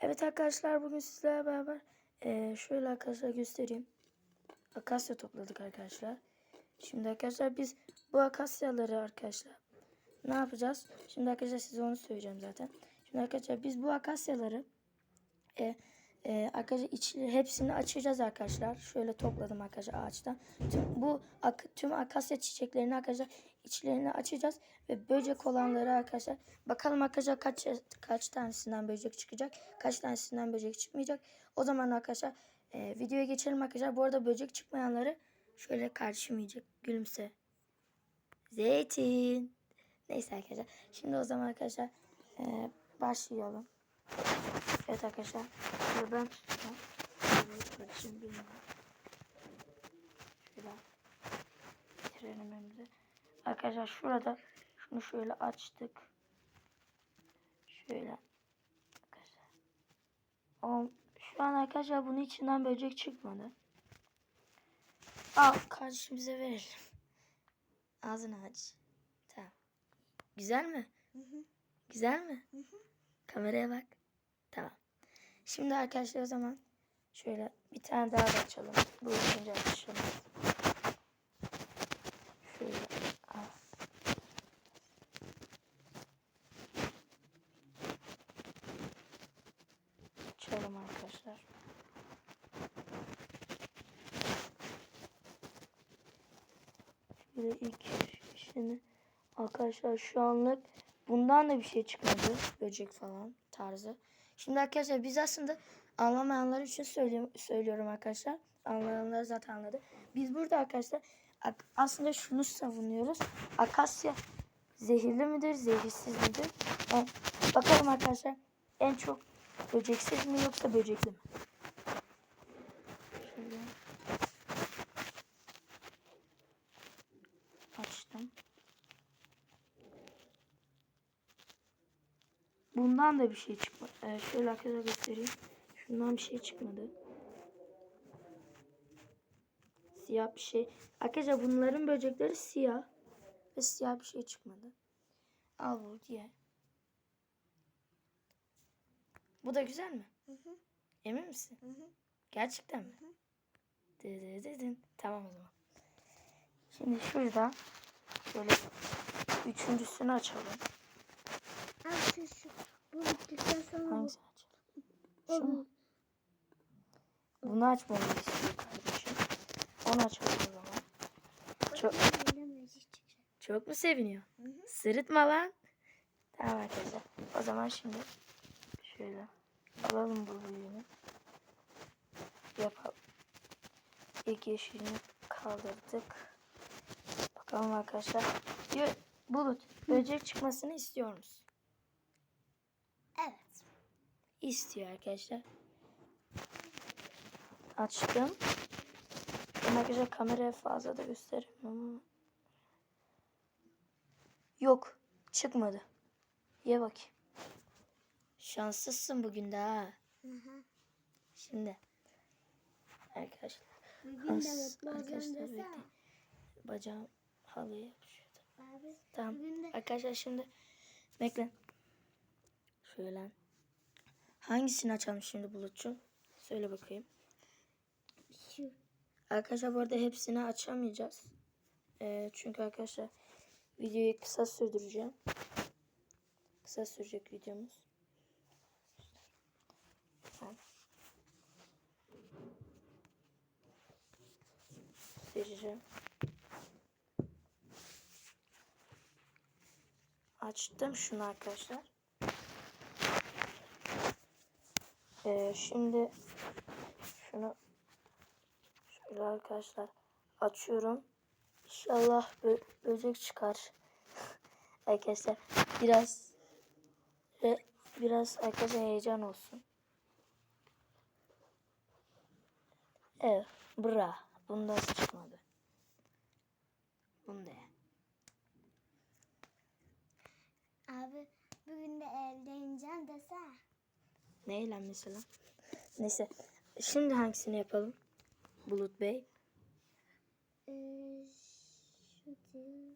Evet arkadaşlar bugün sizlerle beraber eee, şöyle arkadaşlar göstereyim. Akasya topladık arkadaşlar. Şimdi arkadaşlar biz bu akasyaları arkadaşlar ne yapacağız? Şimdi arkadaşlar size onu söyleyeceğim zaten. Şimdi arkadaşlar biz bu akasyaları e, e, arkadaşlar içli hepsini açacağız arkadaşlar. Şöyle topladım arkadaşlar ağaçtan. Tüm, bu ak, tüm akasya çiçeklerini arkadaşlar içlerini açacağız ve böcek olanları arkadaşlar bakalım arkadaşlar kaç kaç tanesinden böcek çıkacak, kaç tanesinden böcek çıkmayacak. O zaman arkadaşlar e, videoya geçelim arkadaşlar. Bu arada böcek çıkmayanları şöyle karşıma yiyecek. Gülümse. Zeytin. Neyse arkadaşlar. Şimdi o zaman arkadaşlar e, başlayalım. Evet arkadaşlar. Şöyle ben tutacağım. Bilmiyorum. Şöyle önümüze. Arkadaşlar şurada şunu şöyle açtık. Şöyle. Arkadaşlar. Şu an arkadaşlar bunun içinden böcek çıkmadı. Al kardeşimize verelim. Ağzını aç. Tamam. Güzel mi? Güzel mi? Kameraya bak. Tamam. Şimdi arkadaşlar o zaman şöyle bir tane daha da açalım. Bu ikinci açalım. Şöyle. al. Açalım arkadaşlar. Şöyle ilk işini arkadaşlar şu anlık bundan da bir şey çıkmadı. Böcek falan tarzı. Şimdi arkadaşlar biz aslında anlamayanlar için söylüyorum, arkadaşlar. Anlayanlar zaten anladı. Biz burada arkadaşlar aslında şunu savunuyoruz. Akasya zehirli midir, zehirsiz midir? Bakalım arkadaşlar en çok böceksiz mi yoksa böcekli mi? Şöyle. Açtım. Bundan da bir şey çıkmadı. Ee, şöyle arkadaşlar göstereyim. Şundan bir şey çıkmadı. Siyah bir şey. Arkadaşlar bunların böcekleri siyah. Ve siyah bir şey çıkmadı. Al bu diye. Bu da güzel mi? Emin misin? Gerçekten mi? Dı dı dı dın. Tamam o zaman. Şimdi şurada şöyle üçüncüsünü açalım. Abi şu bu bittikten sonra Hangisini açalım? Şu mu? Bunu açmamı istiyor kardeşim. Onu açalım o zaman. Çok, çok mu seviniyor? Sırıtma lan. Tamam arkadaşlar. O zaman şimdi şöyle alalım bu büyüğünü. Yapalım. İlk yeşilini kaldırdık. Bakalım arkadaşlar. Diyor, Bulut böcek çıkmasını istiyor musun? Evet. İstiyor arkadaşlar. Açtım. Ben arkadaşlar kameraya fazla da gösteremiyorum ama. Yok. Çıkmadı. Ye bakayım. Şanslısın bugün de ha. Şimdi. Arkadaşlar. Bugün de as- mutlu arkadaşlar olacağım desene. Bacağım halıya yapışıyordu. Abi Tamam. de Arkadaşlar şimdi bekle. Şöyle. Hangisini açalım şimdi Bulut'cum? Söyle bakayım. şu Arkadaşlar bu arada hepsini açamayacağız. Ee, çünkü arkadaşlar videoyu kısa sürdüreceğim. Kısa sürecek videomuz. Tamam. Vereceğim. Açtım şunu arkadaşlar. Ee, şimdi şunu Şöyle arkadaşlar açıyorum. İnşallah bö- böcek çıkar. arkadaşlar biraz ve biraz arkadaşlar heyecan olsun. Evet. Bra. Bunda çıkmadı. Bunda. Abi bugün de elde ineceğim dese. Ne eğlen mesela? Neyse. Şimdi hangisini yapalım? Bulut Bey. Ee, şu değil.